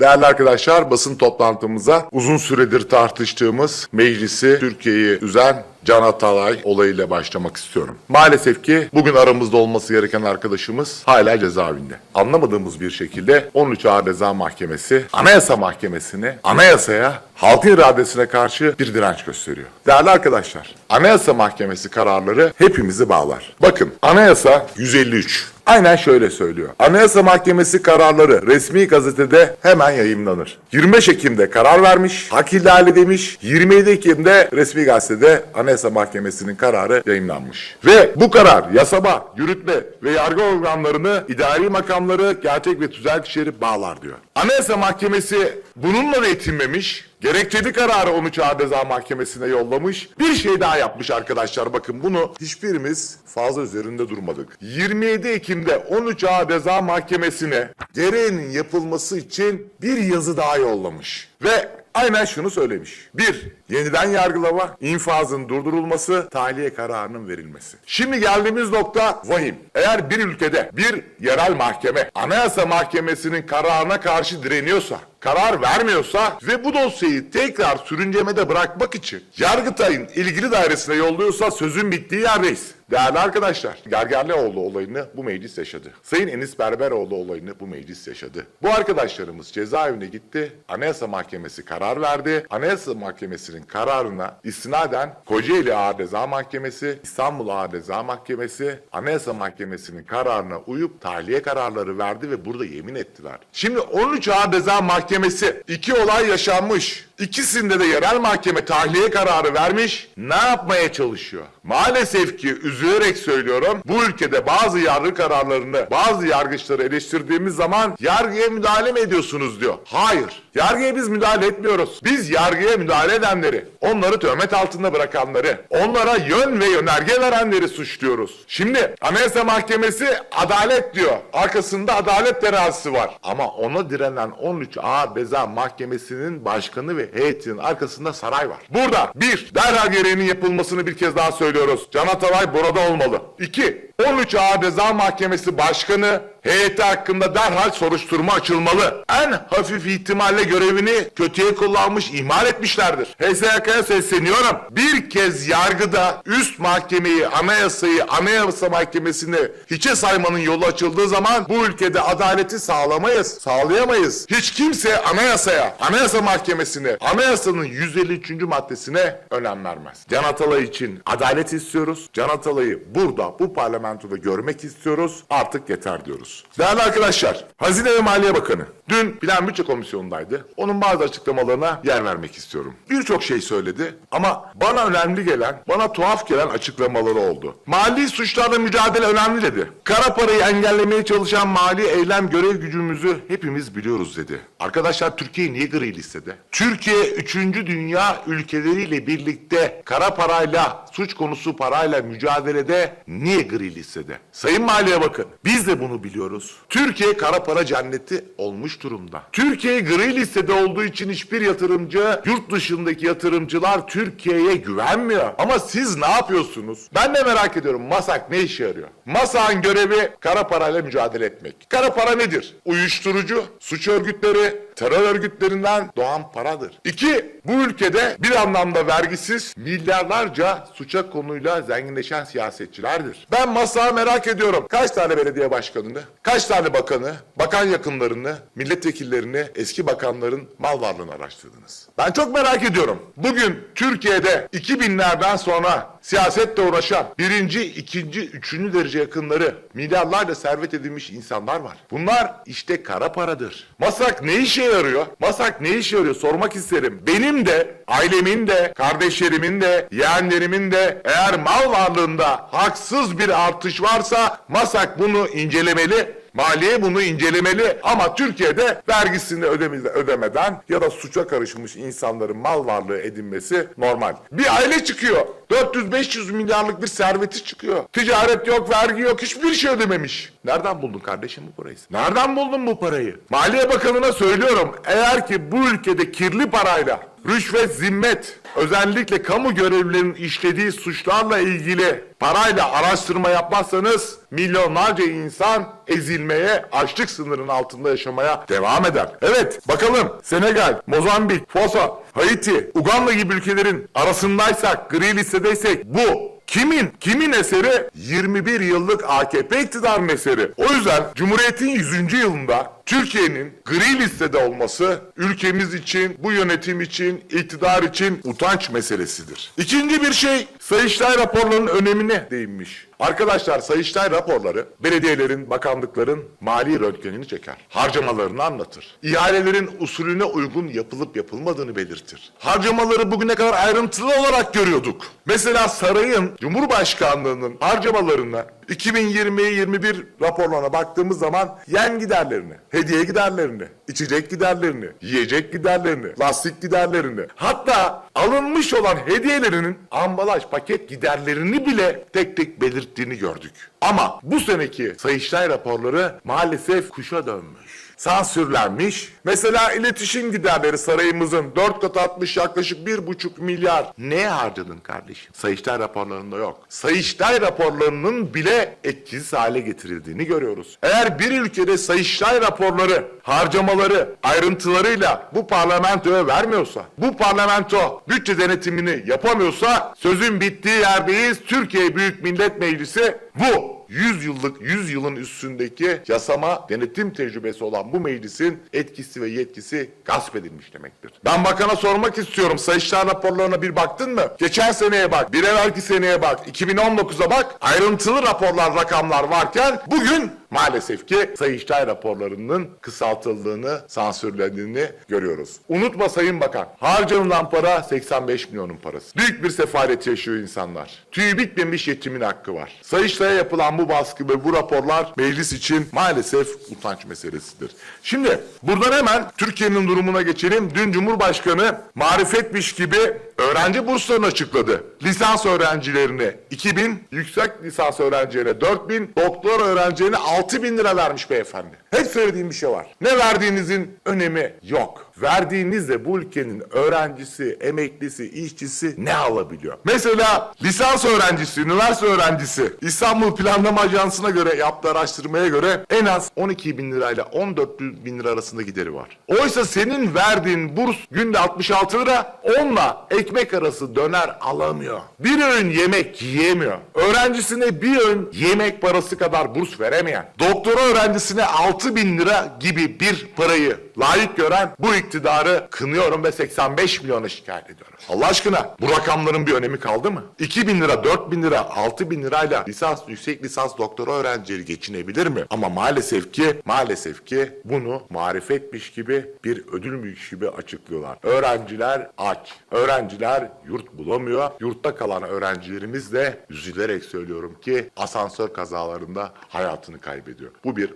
Değerli arkadaşlar basın toplantımıza uzun süredir tartıştığımız meclisi Türkiye'yi üzen Can Atalay olayıyla başlamak istiyorum. Maalesef ki bugün aramızda olması gereken arkadaşımız hala cezaevinde. Anlamadığımız bir şekilde 13 Ağır Ceza Mahkemesi Anayasa Mahkemesi'ne, anayasaya, halkın iradesine karşı bir direnç gösteriyor. Değerli arkadaşlar, Anayasa Mahkemesi kararları hepimizi bağlar. Bakın Anayasa 153 Aynen şöyle söylüyor. Anayasa Mahkemesi kararları resmi gazetede hemen yayımlanır. 25 Ekim'de karar vermiş, hak ihlali demiş. 27 Ekim'de resmi gazetede Anayasa Mahkemesi'nin kararı yayınlanmış. Ve bu karar yasama, yürütme ve yargı organlarını, idari makamları, gerçek ve tüzel kişileri bağlar diyor. Anayasa Mahkemesi bununla da yetinmemiş. Gerekçeli kararı 13 Ağır Ceza Mahkemesi'ne yollamış. Bir şey daha yapmış arkadaşlar. Bakın bunu hiçbirimiz fazla üzerinde durmadık. 27 Ekim'de 13 Ağır Ceza Mahkemesi'ne gereğinin yapılması için bir yazı daha yollamış. Ve aynen şunu söylemiş. Bir, yeniden yargılama, infazın durdurulması, tahliye kararının verilmesi. Şimdi geldiğimiz nokta vahim. Eğer bir ülkede bir yerel mahkeme Anayasa Mahkemesi'nin kararına karşı direniyorsa, karar vermiyorsa ve bu dosyayı tekrar sürüncemede bırakmak için Yargıtay'ın ilgili dairesine yolluyorsa sözün bittiği yerdeyiz. Değerli arkadaşlar, Gergerlioğlu olayını bu meclis yaşadı. Sayın Enis Berberoğlu olayını bu meclis yaşadı. Bu arkadaşlarımız cezaevine gitti, Anayasa Mahkemesi karar verdi. Anayasa Mahkemesi'nin kararına istinaden Kocaeli Ağır Ceza Mahkemesi, İstanbul Ağır Ceza Mahkemesi, Anayasa Mahkemesi'nin kararına uyup tahliye kararları verdi ve burada yemin ettiler. Şimdi 13 Ağır Ceza Mahkemesi iki olay yaşanmış. İkisinde de yerel mahkeme tahliye kararı vermiş. Ne yapmaya çalışıyor? Maalesef ki üzülerek söylüyorum. Bu ülkede bazı yargı kararlarını, bazı yargıçları eleştirdiğimiz zaman yargıya müdahale mi ediyorsunuz diyor. Hayır. Yargıya biz müdahale etmiyoruz. Biz yargıya müdahale edenleri, onları töhmet altında bırakanları, onlara yön ve yönerge verenleri suçluyoruz. Şimdi Anayasa Mahkemesi adalet diyor. Arkasında adalet terazisi var. Ama ona direnen 13 Ağır Ceza Mahkemesi'nin başkanı ve heyetinin arkasında saray var. Burada bir, derhal gereğinin yapılmasını bir kez daha söylüyoruz. Can Atalay burada olmalı. İki, 13 Ağır Ceza Mahkemesi Başkanı heyeti hakkında derhal soruşturma açılmalı. En hafif ihtimalle görevini kötüye kullanmış, ihmal etmişlerdir. HSYK'ya sesleniyorum. Bir kez yargıda üst mahkemeyi, anayasayı, anayasa mahkemesini hiçe saymanın yolu açıldığı zaman bu ülkede adaleti sağlamayız, sağlayamayız. Hiç kimse anayasaya, anayasa mahkemesine, anayasanın 153. maddesine önem vermez. Can Atalay için adalet istiyoruz. Can Atalay'ı burada, bu parlamentoda görmek istiyoruz. Artık yeter diyoruz. Değerli arkadaşlar, Hazine ve Maliye Bakanı dün Plan Bütçe Komisyonu'ndaydı. Onun bazı açıklamalarına yer vermek istiyorum. Birçok şey söyledi ama bana önemli gelen, bana tuhaf gelen açıklamaları oldu. Mali suçlarla mücadele önemli dedi. Kara parayı engellemeye çalışan mali eylem görev gücümüzü hepimiz biliyoruz dedi. Arkadaşlar Türkiye niye gri listede? Türkiye 3. dünya ülkeleriyle birlikte kara parayla, suç konusu parayla mücadelede niye gri listede? Sayın Maliye bakın biz de bunu biliyoruz. Türkiye kara para cenneti olmuş durumda. Türkiye gri listede olduğu için hiçbir yatırımcı, yurt dışındaki yatırımcılar Türkiye'ye güvenmiyor. Ama siz ne yapıyorsunuz? Ben de merak ediyorum. MASAK ne işe yarıyor? MASAK'ın görevi kara parayla mücadele etmek. Kara para nedir? Uyuşturucu, suç örgütleri, terör örgütlerinden doğan paradır. İki, bu ülkede bir anlamda vergisiz milyarlarca suça konuyla zenginleşen siyasetçilerdir. Ben MASAK'ı merak ediyorum. Kaç tane belediye başkanını, kaç tane bakanı, bakan yakınlarını, milletvekillerini, eski bakanların mal varlığını araştırdınız. Ben çok merak ediyorum. Bugün Türkiye'de 2000'lerden sonra siyasetle uğraşan birinci, ikinci, üçüncü derece yakınları milyarlarca servet edinmiş insanlar var. Bunlar işte kara paradır. Masak ne işe yarıyor? Masak ne işe yarıyor? Sormak isterim. Benim de, ailemin de, kardeşlerimin de, yeğenlerimin de eğer mal varlığında haksız bir artış varsa Masak bunu incelemeli. Maliye bunu incelemeli ama Türkiye'de vergisini ödeme- ödemeden ya da suça karışmış insanların mal varlığı edinmesi normal. Bir aile çıkıyor. 400-500 milyarlık bir serveti çıkıyor. Ticaret yok, vergi yok, hiçbir şey ödememiş. Nereden buldun kardeşim bu parayı? Nereden buldun bu parayı? Maliye Bakanı'na söylüyorum. Eğer ki bu ülkede kirli parayla rüşvet, zimmet, özellikle kamu görevlilerinin işlediği suçlarla ilgili parayla araştırma yapmazsanız milyonlarca insan ezilmeye, açlık sınırının altında yaşamaya devam eder. Evet, bakalım Senegal, Mozambik, Fosa, Haiti, Uganda gibi ülkelerin arasındaysak, gri listedeysek bu Kimin? Kimin eseri? 21 yıllık AKP iktidar eseri. O yüzden Cumhuriyet'in 100. yılında Türkiye'nin gri listede olması ülkemiz için, bu yönetim için, iktidar için utanç meselesidir. İkinci bir şey Sayıştay raporlarının önemine değinmiş. Arkadaşlar Sayıştay raporları belediyelerin, bakanlıkların mali röntgenini çeker. Harcamalarını anlatır. İhalelerin usulüne uygun yapılıp yapılmadığını belirtir. Harcamaları bugüne kadar ayrıntılı olarak görüyorduk. Mesela sarayın Cumhurbaşkanlığının harcamalarına 2020-21 raporlarına baktığımız zaman yen giderlerini, hediye giderlerini, içecek giderlerini, yiyecek giderlerini, lastik giderlerini, hatta alınmış olan hediyelerinin ambalaj, paket giderlerini bile tek tek belirttiğini gördük. Ama bu seneki Sayıştay raporları maalesef kuşa dönmüş sansürlenmiş. Mesela iletişim giderleri sarayımızın 4 kat atmış yaklaşık 1,5 milyar. Neye harcadın kardeşim? Sayıştay raporlarında yok. Sayıştay raporlarının bile etkisiz hale getirildiğini görüyoruz. Eğer bir ülkede Sayıştay raporları, harcamaları, ayrıntılarıyla bu parlamentoya vermiyorsa, bu parlamento bütçe denetimini yapamıyorsa sözün bittiği yerdeyiz. Türkiye Büyük Millet Meclisi bu 100 yıllık 100 yılın üstündeki yasama denetim tecrübesi olan bu meclisin etkisi ve yetkisi gasp edilmiş demektir. Ben bakana sormak istiyorum. Sayıştay raporlarına bir baktın mı? Geçen seneye bak, bir evvelki seneye bak, 2019'a bak. Ayrıntılı raporlar, rakamlar varken bugün maalesef ki Sayıştay raporlarının kısaltıldığını, sansürlendiğini görüyoruz. Unutma Sayın Bakan, harcanılan para 85 milyonun parası. Büyük bir sefalet yaşıyor insanlar. Tüyü bitmemiş yetimin hakkı var. Sayıştay'a yapılan bu baskı ve bu raporlar meclis için maalesef utanç meselesidir. Şimdi buradan hemen Türkiye'nin durumuna geçelim. Dün Cumhurbaşkanı marifetmiş gibi öğrenci burslarını açıkladı. Lisans öğrencilerine 2000, yüksek lisans öğrencilerine 4000, doktor öğrencilerine 6000 lira vermiş beyefendi. Hep söylediğim bir şey var. Ne verdiğinizin önemi yok. Verdiğinizde bu ülkenin öğrencisi, emeklisi, işçisi ne alabiliyor? Mesela lisans öğrencisi, üniversite öğrencisi İstanbul Planlama Ajansı'na göre yaptığı araştırmaya göre en az 12 bin lirayla 14 bin lira arasında gideri var. Oysa senin verdiğin burs günde 66 lira, onunla ekmek arası döner alamıyor. Bir öğün yemek yiyemiyor. Öğrencisine bir öğün yemek parası kadar burs veremeyen, doktora öğrencisine 6 bin lira gibi bir parayı layık gören bu iktidarı kınıyorum ve 85 milyona şikayet ediyorum. Allah aşkına bu rakamların bir önemi kaldı mı? 2 bin lira, 4 bin lira, 6 bin lirayla lisans, yüksek lisans doktora öğrencileri geçinebilir mi? Ama maalesef ki, maalesef ki bunu marifetmiş gibi bir ödülmüş gibi açıklıyorlar. Öğrenciler aç. Öğrenciler yurt bulamıyor. Yurtta kalan öğrencilerimiz de üzülerek söylüyorum ki asansör kazalarında hayatını kaybediyor. Bu bir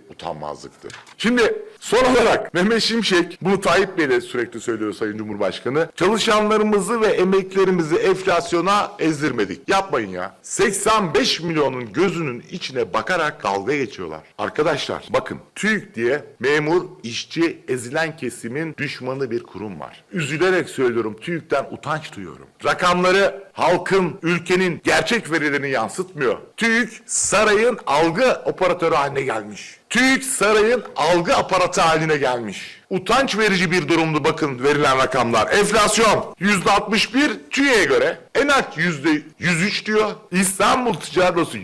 utanmazlıktır. Şimdi son olarak Mehmet Şimşek bunu Tayyip Bey de sürekli söylüyor Sayın Cumhurbaşkanı. Çalışanlarımızı ve emeklerimizi enflasyona ezdirmedik. Yapmayın ya. 85 milyonun gözünün içine bakarak dalga geçiyorlar. Arkadaşlar bakın TÜİK diye memur, işçi, ezilen kesimin düşmanı bir kurum var. Üzülerek söylüyorum TÜİK'ten utanç duyuyorum. Rakamları halkın, ülkenin gerçek verilerini yansıtmıyor. TÜİK sarayın algı operatörü haline gelmiş. TÜİK sarayın algı aparatı haline gelmiş. Utanç verici bir durumdu bakın verilen rakamlar. Enflasyon %61 TÜİK'e göre. Enak %103 diyor. İstanbul Ticaret Odası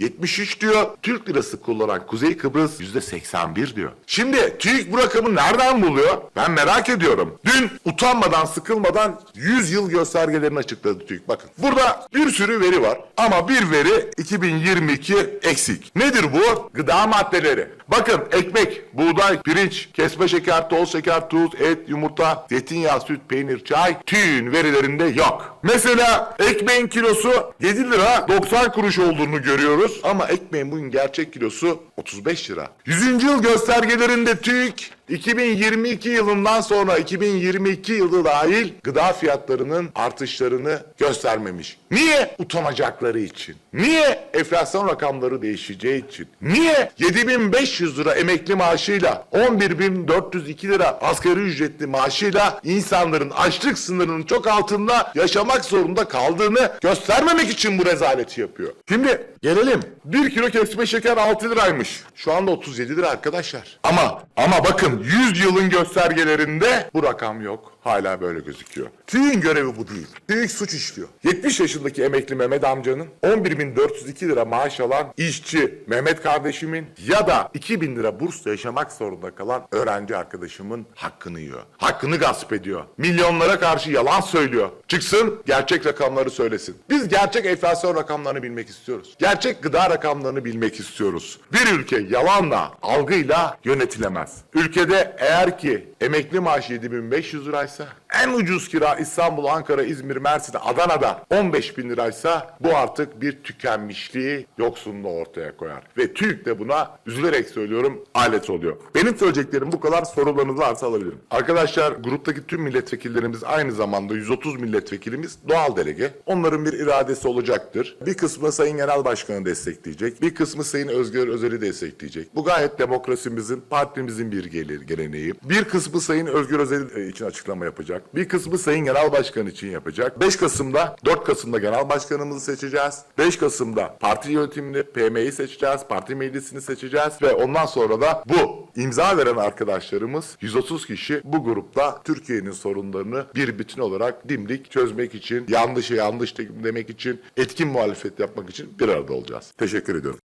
%73 diyor. Türk lirası kullanan Kuzey Kıbrıs %81 diyor. Şimdi TÜİK bu rakamı nereden buluyor? Ben merak ediyorum. Dün utanmadan sıkılmadan 100 yıl göstergelerini açıkladı TÜİK. Bakın burada bir sürü veri var. Ama bir veri 2022 eksik. Nedir bu? Gıda maddeleri. Bakın ekmek, buğday, pirinç, kesme şeker, toz şeker, tuz, et, yumurta, zeytinyağı, süt, peynir, çay TÜİK'in verilerinde yok. Mesela ekmeğin kilosu 7 lira 90 kuruş olduğunu görüyoruz ama ekmeğin bugün gerçek kilosu 35 lira. 100. yıl göstergelerinde TÜİK 2022 yılından sonra 2022 yılı dahil gıda fiyatlarının artışlarını göstermemiş. Niye? Utanacakları için. Niye? Enflasyon rakamları değişeceği için. Niye? 7500 lira emekli maaşıyla 11402 lira asgari ücretli maaşıyla insanların açlık sınırının çok altında yaşamak zorunda kaldığını göstermemek için bu rezaleti yapıyor. Şimdi gelelim. 1 kilo kesme şeker 6 liraymış. Şu anda 37 lira arkadaşlar. Ama ama bakın 100 yılın göstergelerinde bu rakam yok. Hala böyle gözüküyor. TÜİK'in görevi bu değil. TÜİK suç işliyor. 70 yaşındaki emekli Mehmet amcanın 11.402 lira maaş alan işçi Mehmet kardeşimin ya da 2000 lira bursla yaşamak zorunda kalan öğrenci arkadaşımın hakkını yiyor. Hakkını gasp ediyor. Milyonlara karşı yalan söylüyor. Çıksın gerçek rakamları söylesin. Biz gerçek enflasyon rakamlarını bilmek istiyoruz. Gerçek gıda rakamlarını bilmek istiyoruz. Bir ülke yalanla, algıyla yönetilemez. Ülkede eğer ki emekli maaşı 7500 liraysa, answer. En ucuz kira İstanbul, Ankara, İzmir, Mersin, Adana'da 15 bin liraysa bu artık bir tükenmişliği, yoksunluğu ortaya koyar. Ve TÜİK de buna üzülerek söylüyorum alet oluyor. Benim söyleyeceklerim bu kadar sorularınız varsa alabilirim. Arkadaşlar gruptaki tüm milletvekillerimiz aynı zamanda 130 milletvekilimiz doğal delege. Onların bir iradesi olacaktır. Bir kısmı Sayın Genel Başkanı destekleyecek. Bir kısmı Sayın Özgür Özel'i destekleyecek. Bu gayet demokrasimizin, partimizin bir gelir, geleneği. Bir kısmı Sayın Özgür Özel için açıklama yapacak. Bir kısmı Sayın Genel Başkan için yapacak. 5 Kasım'da, 4 Kasım'da Genel Başkanımızı seçeceğiz. 5 Kasım'da parti yönetimini, PM'yi seçeceğiz. Parti meclisini seçeceğiz. Ve ondan sonra da bu imza veren arkadaşlarımız 130 kişi bu grupta Türkiye'nin sorunlarını bir bütün olarak dimdik çözmek için, yanlışı yanlış demek için, etkin muhalefet yapmak için bir arada olacağız. Teşekkür ediyorum.